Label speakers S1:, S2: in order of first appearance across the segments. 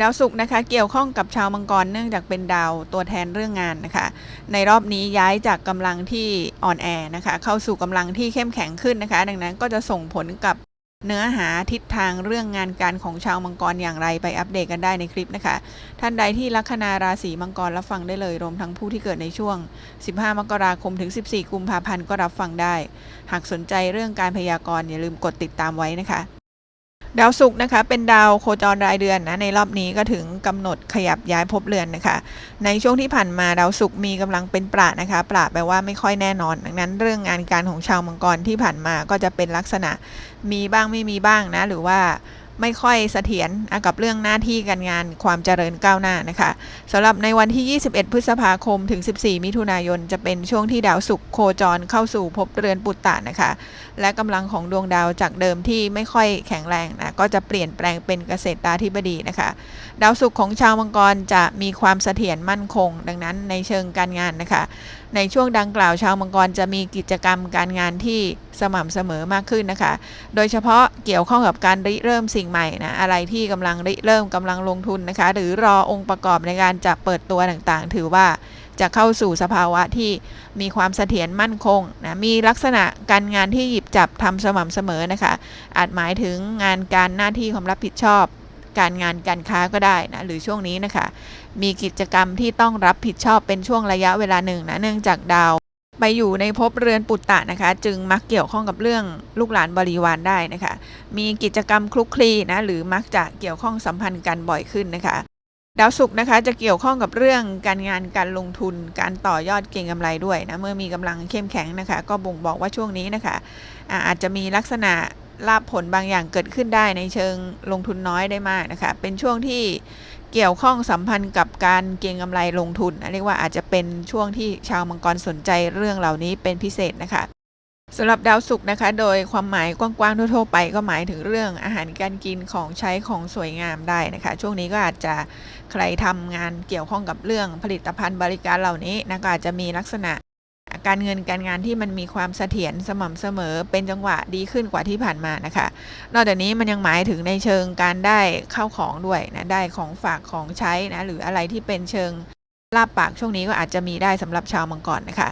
S1: ดาวศุกร์นะคะเกี่ยวข้องกับชาวมังกรเนื่องจากเป็นดาวตัวแทนเรื่องงานนะคะ ในรอบนี้ย้ายจากกำลังที่อ่อนแอนะคะ เข้าสู่กำลังที่เข้มแข็งขึ้นนะคะ ดังนั้นก็จะส่งผลกับเนื้อหาทิศทางเรื่องงานการของชาวมังกรอย่างไรไปอัปเดตกันได้ในคลิปนะคะ ท่านใดที่ลัคนาราศีมังกรรับฟังได้เลยรวมทั้งผู้ที่เกิดในช่วง 15 มกราคมถึง 14 กุมภาพันธ์ก็รับฟังได้ หากสนใจเรื่องการพยากรณ์อย่าลืมกดติดตามไว้นะคะ ดาวศุกร์นะคะเป็นดาวโคจรรายเดือนนะในรอบนี้ก็ถึงกำหนดขยับย้ายภพเรือนนะคะ ในช่วงที่ผ่านมาดาวศุกร์มีกำลังเป็นประนะคะประแปลว่าไม่ค่อยแน่นอน ดังนั้นเรื่องงานการของชาวมังกรที่ผ่านมาก็จะเป็นลักษณะมีบ้างไม่มีบ้างนะหรือว่า ไม่ค่อยเสถียรอะกับเรื่องหน้าที่การงานความเจริญก้าวหน้านะคะสำหรับในวันที่ 21 พฤษภาคมถึง 14 มิถุนายน จะเป็นช่วงที่ดาวศุกร์โคจรเข้าสู่ภพเรือนปุตตะนะคะ และกำลังของดวงดาวจากเดิมที่ไม่ค่อยแข็งแรงนะก็จะเปลี่ยนแปลงเป็นเกษตราธิบดีนะคะ ดาวศุกร์ของชาวมังกรจะมีความเสถียรมั่นคง ดังนั้นในเชิงการงานนะคะในช่วงดังกล่าวชาวมังกรจะมีกิจกรรมการงานที่สม่ำเสมอมากขึ้นนะคะ โดยเฉพาะเกี่ยวข้องกับการริเริ่มสิ่งใหม่นะ อะไรที่กำลังริเริ่มกำลังลงทุนนะคะ หรือรอองค์ประกอบในการจะเปิดตัวต่างๆ ถือว่าจะเข้าสู่สภาวะที่มีความเสถียรมั่นคงนะ มีลักษณะการงานที่หยิบจับทำสม่ำเสมอนะคะ อาจหมายถึงงานการหน้าที่ความรับผิดชอบ การงานการค้าก็ได้นะหรือช่วงนี้นะคะ มีกิจกรรมที่ต้องรับผิดชอบเป็นช่วงระยะเวลาหนึ่งนะเนื่องจากดาวไปอยู่ในภพเรือนปุตตะนะคะ จึงมักเกี่ยวข้องกับเรื่องลูกหลานบริวารได้นะคะ มีกิจกรรมคลุกคลีนะหรือมักจะเกี่ยวข้องสัมพันธ์กันบ่อยขึ้นนะคะ ดาวศุกร์นะคะจะเกี่ยวข้องกับเรื่องการงานการลงทุนการต่อยอดเก่งกำไรด้วยนะเมื่อมีกำลังเข้มแข็งนะคะ ก็บ่งบอกว่าช่วงนี้นะคะอาจจะมีลักษณะ ลาบผลบางอย่างเกิดขึ้นได้ในเชิงลงทุนน้อยได้มากนะคะ เป็นช่วงที่เกี่ยวข้องสัมพันธ์กับการเก็งกำไรลงทุน เรียกว่าอาจจะเป็นช่วงที่ชาวมังกรสนใจเรื่องเหล่านี้เป็นพิเศษนะคะสำหรับดาวศุกร์นะคะ โดยความหมายกว้างๆทั่วๆไปก็หมายถึงเรื่องอาหารการกินของใช้ของสวยงามได้นะคะ ช่วงนี้ก็อาจจะใครทำงานเกี่ยวข้องกับเรื่องผลิตภัณฑ์บริการเหล่านี้นะก็อาจจะมีลักษณะ การเงินการงานที่มันมีความเสถียรสม่ำเสมอเป็นจังหวะดีขึ้นกว่าที่ผ่านมานะคะ นอกจากนี้มันยังหมายถึงในเชิงการได้เข้าของด้วยนะได้ของฝากของใช้นะหรืออะไรที่เป็นเชิงลาบปากช่วงนี้ก็อาจจะมีได้สำหรับชาวมังกรนะคะ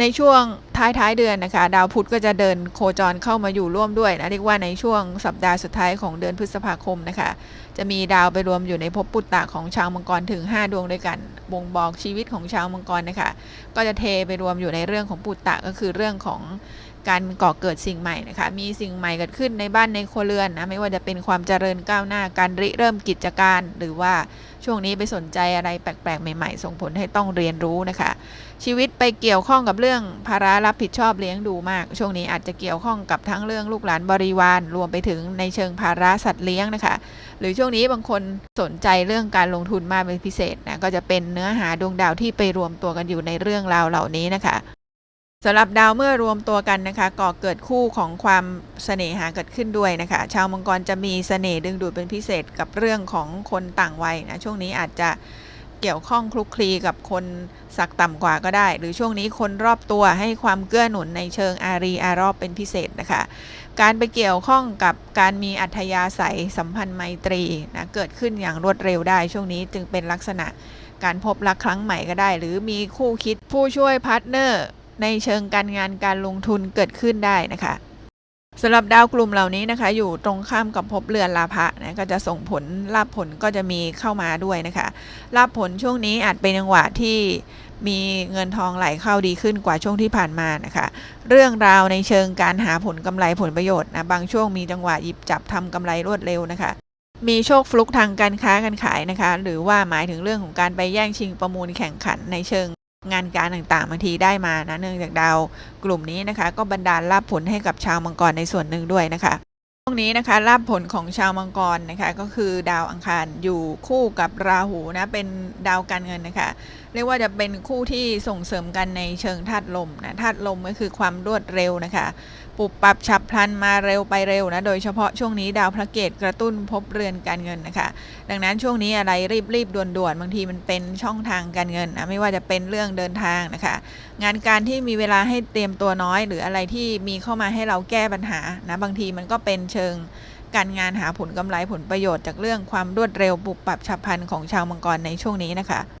S1: ในช่วง ท้ายท้ายเดือนนะคะ ดาวพุธก็จะเดินโคจรเข้ามาอยู่ร่วมด้วยนะเรียกว่าในช่วงสัปดาห์สุดท้ายของเดือนพฤษภาคมนะคะ จะมีดาวไปรวมอยู่ในภพปุตตะของชาวมังกรถึง 5 ดวงด้วยกันบ่งบอกชีวิตของชาวมังกรนะคะ ก็จะเทไปรวมอยู่ในเรื่องของปุตตะก็คือเรื่องของการก่อเกิดสิ่งใหม่นะคะ มีสิ่งใหม่เกิดขึ้นในบ้านในครัวเรือนนะ ไม่ว่าจะเป็นความเจริญก้าวหน้า การริเริ่มกิจการ หรือว่าช่วงนี้ไปสนใจอะไรแปลกๆ ใหม่ ๆ ส่งผลให้ต้องเรียนรู้นะคะ ชีวิตไปเกี่ยวข้องกับเรื่องภาระรับผิดชอบเลี้ยงดูมาก ช่วงนี้อาจจะเกี่ยวข้องกับทั้งเรื่องลูกหลานบริวาร รวมไปถึงในเชิงภาระสัตว์เลี้ยงนะคะ หรือช่วงนี้บางคนสนใจเรื่องการลงทุนมากเป็นพิเศษนะก็จะเป็นเนื้อหาดวงดาวที่ไปรวมตัวกันอยู่ในเรื่องราวเหล่านี้นะคะสำหรับดาวเมื่อรวมตัวกันนะคะก่อเกิดคู่ของความเสน่หาเกิดขึ้นด้วยนะคะ ชาวมังกรจะมีเสน่ห์ดึงดูดเป็นพิเศษกับเรื่องของคนต่างวัยนะช่วงนี้อาจจะ เกี่ยวข้องคลุกคลีกับคนสักต่ำกว่าก็ได้ หรือช่วงนี้คนรอบตัวให้ความเกื้อหนุนในเชิงอารีอารอบเป็นพิเศษนะคะ การไปเกี่ยวข้องกับการมีอัธยาศัยสัมพันธ์ไมตรีนะเกิดขึ้นอย่างรวดเร็วได้ ช่วงนี้จึงเป็นลักษณะการพบรักครั้งใหม่ก็ได้ หรือมีคู่คิดผู้ช่วยพาร์ทเนอร์ในเชิงการงานการลงทุนเกิดขึ้นได้นะคะ สำหรับดาวกลุ่มเหล่านี้นะคะ อยู่ตรงข้ามกับภพเรือนลาภะนะก็จะส่งผลลาภผลก็จะมีเข้ามาด้วยนะคะลาภผลช่วงนี้อาจเป็นจังหวะที่มีเงินทองไหลเข้าดีขึ้นกว่าช่วงที่ผ่านมานะคะ เรื่องราวในเชิงการหาผลกำไรผลประโยชน์นะบางช่วงมีจังหวะหยิบจับทำกำไรรวดเร็วนะคะ มีโชคฟลุกทางการค้าการขายนะคะ หรือว่าหมายถึงเรื่องของการไปแย่งชิงประมูลแข่งขันในเชิง งานการต่างๆบางทีได้มานะเนื่องจากดาวกลุ่มนี้นะคะ ก็บันดาลลาภผลให้กับชาวมังกรในส่วนหนึ่งด้วยนะคะช่วงนี้นะคะลาบผลของชาวมังกรนะคะก็คือดาวอังคารอยู่คู่กับราหูนะเป็นดาวการเงินนะคะ เรียกว่าจะเป็นคู่ที่ส่งเสริมกันในเชิงธาตุลมนะธาตุลมก็คือความรวดเร็วนะคะ ปุบปรับฉับพลันมาเร็วไปเร็วนะโดยเฉพาะช่วงนี้ดาวพระเกตกระตุ้นพบเรือนการเงินนะคะ ดังนั้นช่วงนี้อะไรรีบรีบด่วนด่วนๆบางทีมันเป็นช่องทางการเงินนะไม่ว่าจะเป็นเรื่องเดินทางนะคะ งานการที่มีเวลาให้เตรียมตัวน้อย หรืออะไรที่มีเข้ามาให้เราแก้ปัญหานะบางทีมันก็เป็นเชิงการงานหาผลกำไรผลประโยชน์จากเรื่องความรวดเร็วปรับปรับฉับพลันของชาวมังกรในช่วงนี้นะคะ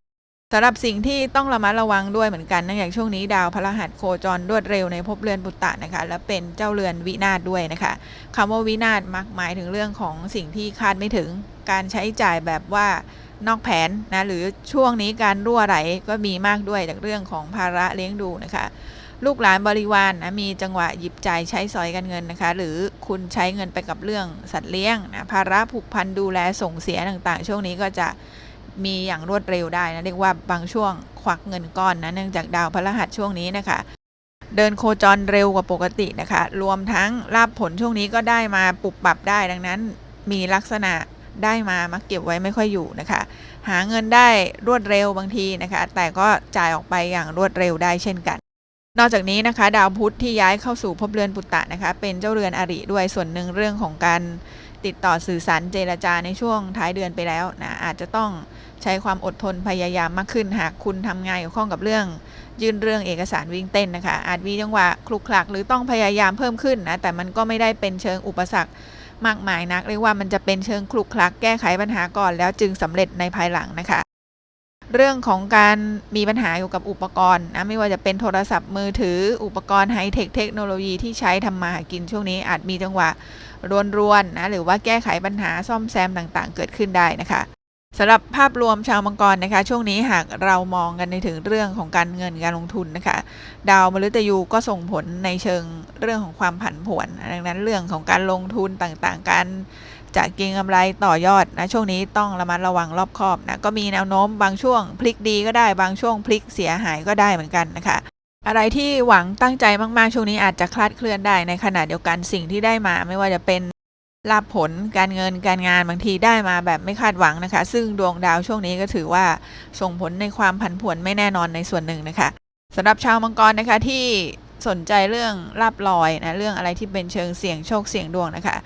S1: สำหรับสิ่งที่ต้องระมัดระวังด้วยเหมือนกันนื่นองจากช่วงนี้ดาวพฤหัสโคจรรวดเร็วในภพเรือนปุตตะนะคะ และเป็นเจ้าเรือนวินาศด้วยนะคะคำว่าวินาศมักหมายถึงเรื่องของสิ่งที่คาดไม่ถึงการใช้จ่ายแบบว่านอกแผนนะหรือช่วงนี้การรั่วไหลก็มีมากด้วยจากเรื่องของภาระเลี้ยงดูนะคะลูกหลานบริวารนนะมีจังหวะหยิบจ่ายใช้สอยกันเงินนะคะ หรือคุณใช้เงินไปกับเรื่องสัตว์เลี้ยงนะภาระผูกพันดูแลส่งเสียต่างๆ ช่วงนี้ก็จะ มีอย่างรวดเร็วได้นะเรียกว่าบางช่วงควักเงินก้อนนะเนื่องจากดาวพฤหัสช่วงนี้นะคะ เดินโคจรเร็วกว่าปกตินะคะ รวมทั้งลาบผลช่วงนี้ก็ได้มาปรับปรับได้ดังนั้น มีลักษณะได้มามักเก็บไว้ไม่ค่อยอยู่นะคะ หาเงินได้รวดเร็วบางทีนะคะ แต่ก็จ่ายออกไปอย่างรวดเร็วได้เช่นกัน นอกจากนี้นะคะ ดาวพุธที่ย้ายเข้าสู่ภพเรือนปุตตะนะคะ เป็นเจ้าเรือนอริด้วยส่วนหนึ่งเรื่องของการติดต่อสื่อสารเจรจาในช่วงท้ายเดือนไปแล้วนะอาจจะต้องใช้ความอดทนพยายามมากขึ้นหากคุณทำงานเกี่ยวข้องกับเรื่อง ยื่นเรื่องเอกสารวิ่งเต้นนะคะ อาจมีจังหวะคลุกคลักหรือต้องพยายามเพิ่มขึ้นนะแต่มันก็ไม่ได้เป็นเชิงอุปสรรคมากมายนัก เรียกว่ามันจะเป็นเชิงคลุกคลัก แก้ไขปัญหาก่อนแล้วจึงสำเร็จในภายหลังนะคะ เรื่องของการมีปัญหาอยู่กับอุปกรณ์นะไม่ว่าจะเป็นโทรศัพท์มือถืออุปกรณ์ไฮเทคเทคโนโลยีที่ใช้ทำมาหากินช่วงนี้อาจมีจังหวะรวนๆนะหรือว่าแก้ไขปัญหาซ่อมแซมต่างๆ เกิดขึ้นได้นะคะ สำหรับภาพรวมชาวมังกรนะคะ ช่วงนี้หากเรามองกันในถึงเรื่องของการเงินการลงทุนนะคะ ดาวมฤตยูก็ส่งผลในเชิงเรื่องของความผันผวน ดังนั้นเรื่องของการลงทุนต่างๆการจะเก็งกำไรต่อยอดนะช่วงนี้ต้องระมัดระวังรอบคอบนะก็มีแนวโน้มบางช่วงพลิกดีก็ได้บางช่วงพลิกเสียหายก็ได้เหมือนกันนะคะ อะไรที่หวังตั้งใจมากๆ ช่วงนี้อาจจะคลาดเคลื่อนได้ในขณะเดียวกันสิ่งที่ได้มาไม่ว่าจะเป็น ลาภผลการเงินการงานบางทีได้มาแบบไม่คาดหวังนะคะ ซึ่งดวงดาวช่วงนี้ก็ถือว่าส่งผลในความผันผวนไม่แน่นอนในส่วนหนึ่งนะคะสำหรับชาวมังกรนะคะที่ สนใจเรื่องลาบลอยนะเรื่องอะไรที่เป็นเชิงเสี่ยงโชคเสี่ยงดวงนะคะ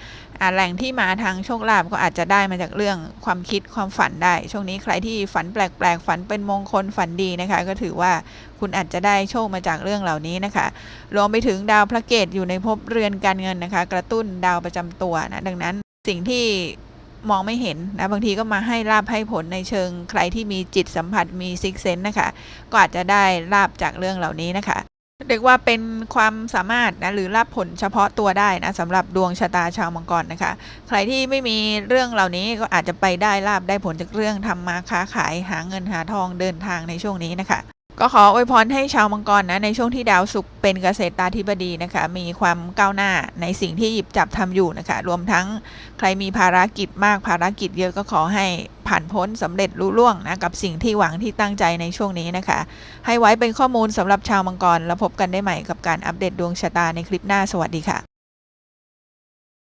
S1: แหล่งที่มาทางโชคลาภก็อาจจะได้มาจากเรื่องความคิดความฝันได้ ช่วงนี้ใครที่ฝันแปลกๆ ฝันเป็นมงคลฝันดีนะคะ ก็ถือว่าคุณอาจจะได้โชคมาจากเรื่องเหล่านี้นะคะ รวมไปถึงดาวพระเกตอยู่ในภพเรือนการเงินนะคะ กระตุ้นดาวประจำตัวนะดังนั้นสิ่งที่มองไม่เห็นนะบางทีก็มาให้ลาบให้ผลในเชิงใครที่มีจิตสัมผัสมีซิกเซนนะคะ ก็อาจจะได้ลาบจากเรื่องเหล่านี้นะคะ เรียกว่าเป็นความสามารถนะหรือรับผลเฉพาะตัวได้นะสำหรับดวงชะตาชาวมังกรนะคะ ใครที่ไม่มีเรื่องเหล่านี้ก็อาจจะไปได้ลาบได้ผลจากเรื่องทำมาค้าขายหาเงินหาทองเดินทางในช่วงนี้นะคะก็ขออวยพรให้ชาวมังกรนะในช่วงที่ดาวศุกร์เป็นเกษตราธิบดีนะคะ มีความก้าวหน้าในสิ่งที่หยิบจับทำอยู่นะคะ รวมทั้งใครมีภารกิจมากภารกิจเยอะก็ขอให้ ผ่านพ้นสำเร็จรุล่วงนะกับสิ่งที่หวังที่ตั้งใจในช่วงนี้นะคะ ให้ไว้เป็นข้อมูลสำหรับชาวมังกรแล้วพบกันได้ใหม่กับการอัปเดตดวงชะตาในคลิปหน้าสวัสดีค่ะ